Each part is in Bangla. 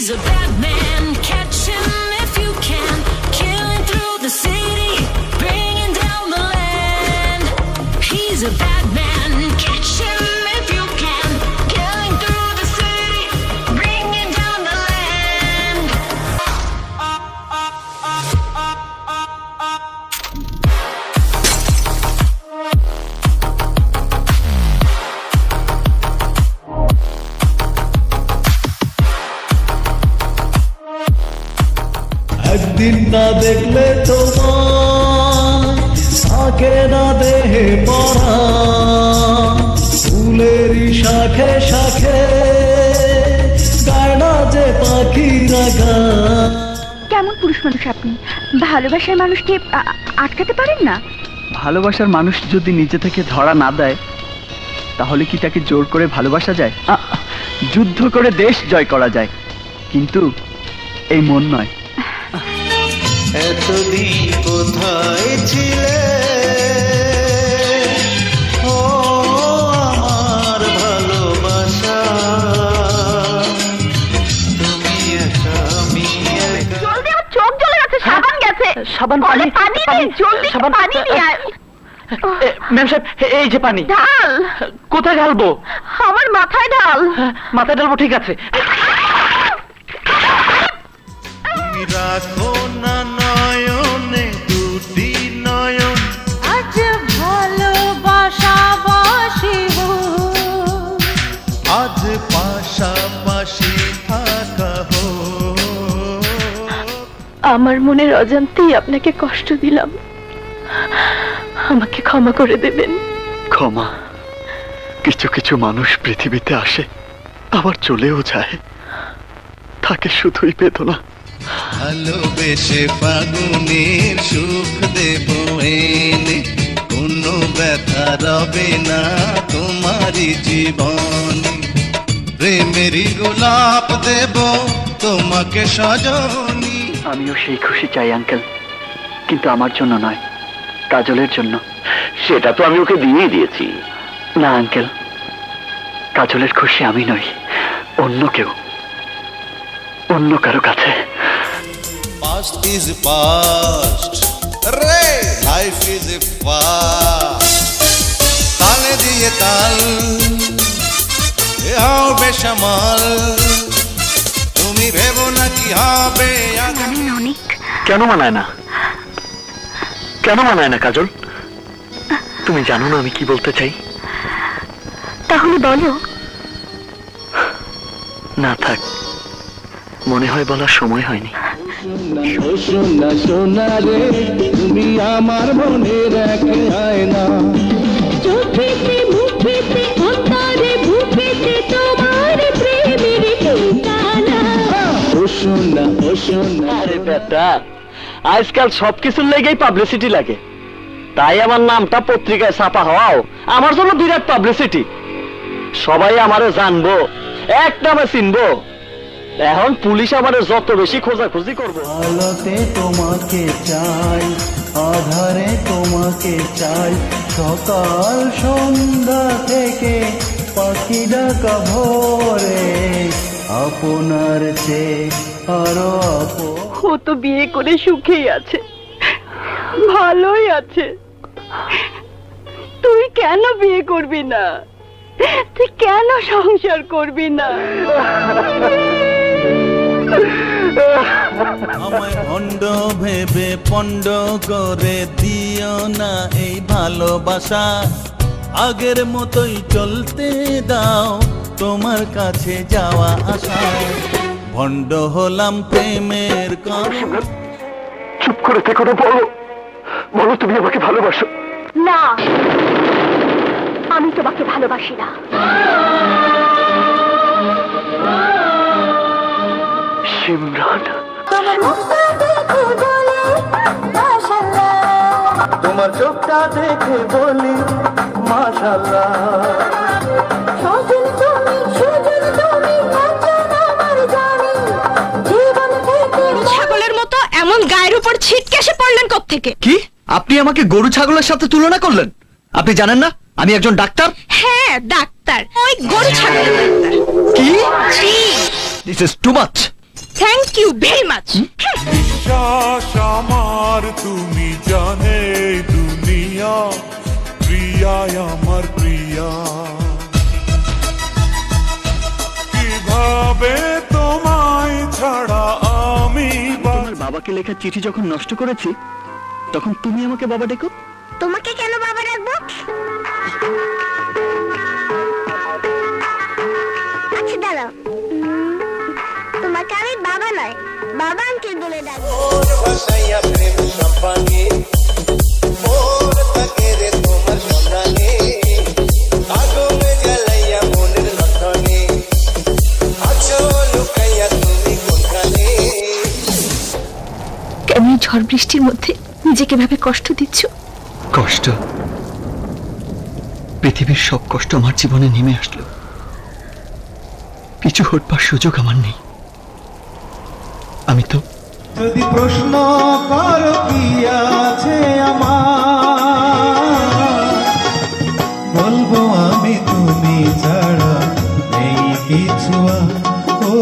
He's a bad man, catch him if you can. Killing through the city, bringing down the land. He's a bad man, catch একদিন না দেখলে তোমার থাকে না দেহে পড়া ফুলেরই শাখে শাখে গায় না যে পাখিরা গান কেমন পুরুষ মানুষ আপনি? ভালোবাসার মানুষকে আ- আ- আটকাতে পারেন না? ভালোবাসার মানুষ যদি নিজে থেকে ধরা না দেয় তাহলে কি তাকে জোর করে ভালোবাসা যায়? আ, যুদ্ধ করে দেশ জয় করা যায়। কিন্তু এই মন নয়। এতদিন কোথায় ছিলে? ও আমার ভালোবাসা। তুমি একা আমি একা। জলদি আমার চোখ জ্বলে গেছে সাবান গেছে। সাবান বলে পানি দে জলদি সাবান- পানি নিয়ে আয়। ম্যাম সাহেব এই যে পানি। ঢাল কোথায় ঢালবো? আমার মাথায় ঢাল মাথায় ঢালবো ঠিক আছে। তুমি রাখো পাশাপাশি থাকা হো আমার মনের অজান্তেই আপনাকে কষ্ট দিলাম। আমাকে ক্ষমা করে দেবেন। ক্ষমা। কিছু কিছু মানুষ পৃথিবীতে আসে আবার চলেও যায়। থাকে শুধুই বেদনা। ভালোবেসে ফাগুনের সুখ দেব এনে কোনো ব্যথা রবে না তোমারই জীবনে। প্রেমেরই গোলাপ দেব তোমাকে সজনী। আমিও সেই খুশি চাই আঙ্কেল। কিন্তু আমার জন্য নয় কাজলের জন্য। সেটা তো আমি ওকে দিয়েই দিয়েছি। না আঙ্কেল। কাজলের খুশি আমি নই অন্য কেউ। অন্য কারও কাছে। Past is past. রে লাইফ ইজ এ তালে দিয়ে তাল এ হবে সামাল তুমি ভেবো না কি হবে অনেক। কেন মানায় না? কেন মানায় না কাজল? তুমি জানো না আমি কি বলতে চাই? তাহলে বলো। না থাক। মনে হয় বলার সময় হয়নি। সোনা সোনা রে তুমি আমার আয়না। চোখেতে মুখেতে সোনা ও সোনা আরে বেটা আজকাল সবকিছুর লেগেই পাবলিসিটি লাগে। তাই আমার নামটা পত্রিকায় ছাপা হওয়াও আমার জন্য বিরাট পাবলিসিটি সবাই আমারে জানব এক নামে চিনবো। এখন পুলিশ আমারে যত বেশি খোঁজাখুঁজি করব। আলোতে তোমাকে চাই আধারে তোমাকে চাই। সকাল সন্ধ্যা থেকে পাখি ডাকা ভোরে। আপনার চেয়ে আরও ও তো বিয়ে করে সুখেই আছে। ভালোই আছে। তুই কেন বিয়ে করবি না? তুই কেন সংসার করবি না? আমায় ভণ্ড ভেবে পণ্ড করে দিও না এই ভালোবাসা। আগের মতোই চলতে দাও তোমার কাছে যাওয়া আসা ভণ্ড হলাম প্রেমের চুপ করে থেকো না বলো। বলো তুমি আমাকে ভালোবাসো। না আমি তোমাকে ভালোবাসি না। সিমরান। তোমার চোখটা দেখে বলি মাশাল্লাহ ছাগলের মতো এমন গায়ের উপর ছিটকে এসে পড়লেন থেকে কি? আপনি আমাকে গরু ছাগলের সাথে তুলনা করলেন? আপনি জানেন না? আমি একজন ডাক্তার? হ্যাঁ ডাক্তার। ওই গরু ছাগলের ডাক্তার। কি? This is too much thank you very much বিশ্বাস আমার তুমি জানে দুনিয়া প্রিয়ায় আমার প্রিয়া। কীভাবে তোমায় ছাড়া আমি তোমার বাবাকে লেখা চিঠি যখন নষ্ট করেছি তখন তুমি আমাকে বাবা ডেকো। তোমাকে কেন বাবা রাখব এই ঝড় বৃষ্টির মধ্যে নিজেকে ভাবে কষ্ট দিচ্ছ? কষ্ট? পৃথিবীর সব কষ্ট আমার জীবনে নেমে আসলো। কিছু হটবার সুযোগ আমার নেই। যদি প্রশ্ন কর কি আছে আমার? বলব আমি তুমি ছাড়া নেই কিছু ও,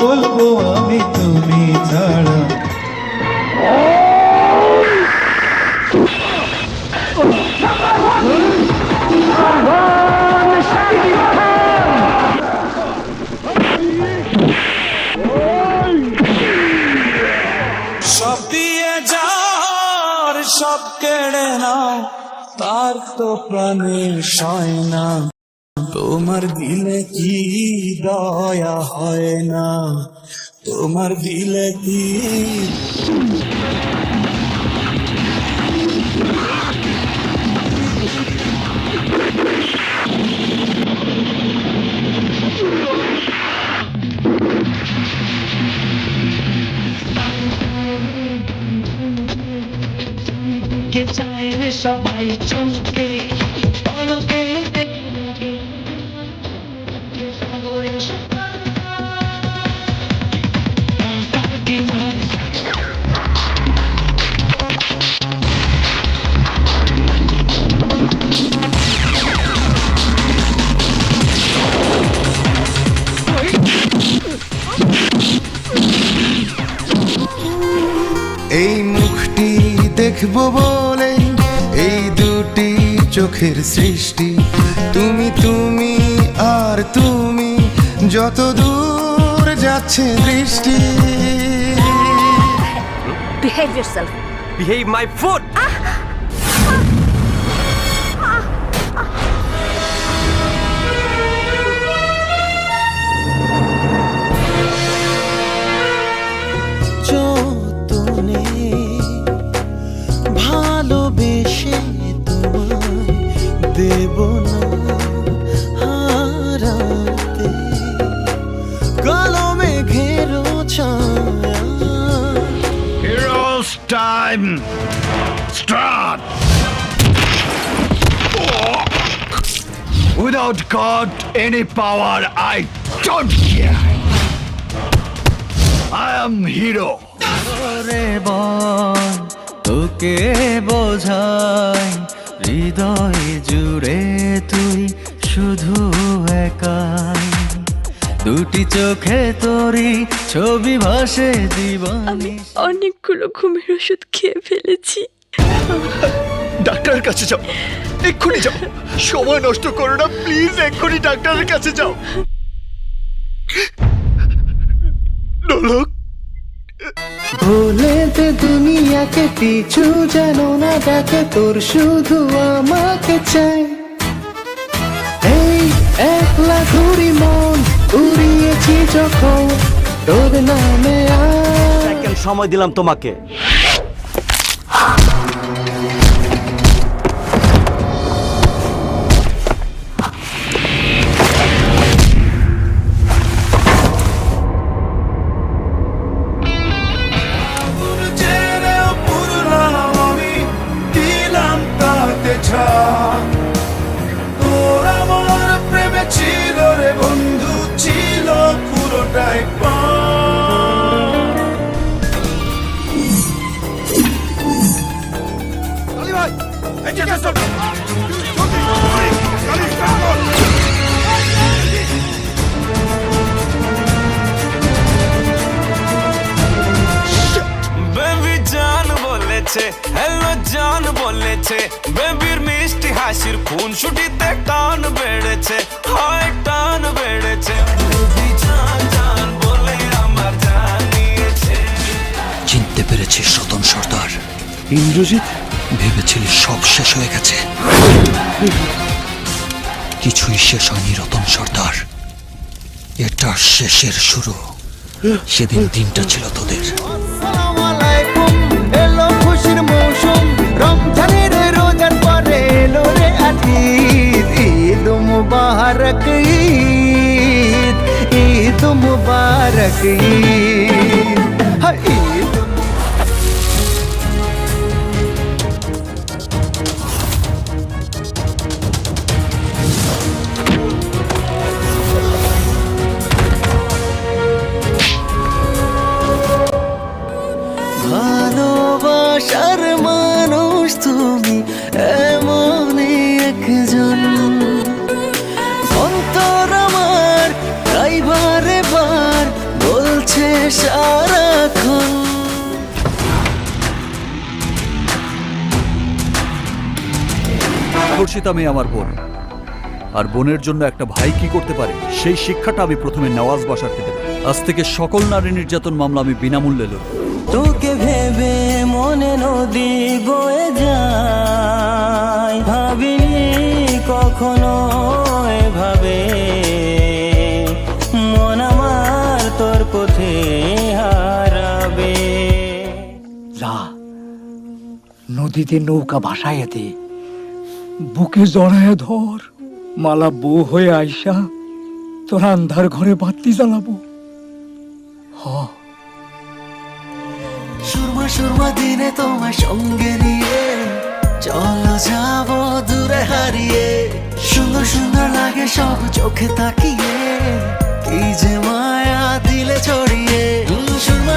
বলব আমি তুমি ছাড়া তো প্রাণে সয় না তোমার দিলে কি দয়া হয় না? তোমার দিলে কি দেখব বলে এই দুটি চোখের সৃষ্টি। তুমি তুমি আর তুমি যত দূর যাচ্ছে দৃষ্টি। Behave yourself behave my foot. দেব না হারাতে কলমে ঘেরো ছায়া! Start! Without God, any power, I don't care. I am hero. তোকে বোঝাই হৃদয় জুড়ে তুই শুধু একাই। দুটি চোখে তোরি ছবি ভাসে দিবানি অনেকগুলো ঘুমের ওষুধ খেয়ে ফেলেছি। ডাক্তারের কাছে যাও। এক্ষুনি যাও। সময় নষ্ট করো না প্লিজ এক্ষুনি ডাক্তারের কাছে যাও। নলক। ভুলে দুনিয়াকে পিছু যেন না দেখে, তোর শুধু আমাকে চাই। এই একলা ঘুরি মন উড়িয়েছি যখন তোর নামে আয়। সময় দিলাম তোমাকে। হ্যালো জান বলেছে বেবির মিষ্টি হাসির খুন ছুটিতে টান বেড়েছে হয় টান বেড়েছে। চিনতে পেরেছে সদন সর্দার। ইন্দ্রজিৎ? ভেবেছিলি সব শেষ হয়ে গেছে? কিছুই শেষ হয়নি, রতন সর্দার। এটা শেষের শুরু। সেদিন দিনটা ছিল তোদের। খুশির মুবারক, ঈদ। ঈদ মুবারক, ঈদ। ধর্ষিতা মেয়ে আমার বোন। আর বোনের জন্য একটা ভাই কি করতে পারে সেই শিক্ষাটা আমি প্রথমে নেওয়াজ বাসারকে দেব আজ থেকে সকল নারী নির্যাতন মামলা আমি বিনামূল্যে লড়ব। তোকে ভেবে মনে নদী বয়ে যায় ভাবিনি কখনো এভাবে। মন আমার তোর পথে হারাবে। যা নদীতে নৌকা ভাসাইয়া দে। বুকে জড়ায় ধর মালা বউ হয়ে আইসা তোর আন্ধার ঘরে বাতি জ্বালাবো। সুরমা সুরমা দিনে তোমার সঙ্গে নিয়ে চলো যাব দূরে হারিয়ে। সুন্দর সুন্দর লাগে সব চোখে তাকিয়ে কি যে মায়া দিলে ছড়িয়ে। হুম, সুরমা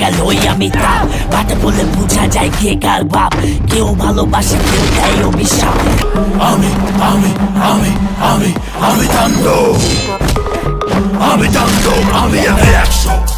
লই আমি তা। বাটে বলে বোঝা যায় কে কার বাপ। কেউ ভালোবাসে, কেউ দেয় অভিশাপ। আমি আমি আমি আমি আমি তান্ডব আমি তান্ডব আমি আমি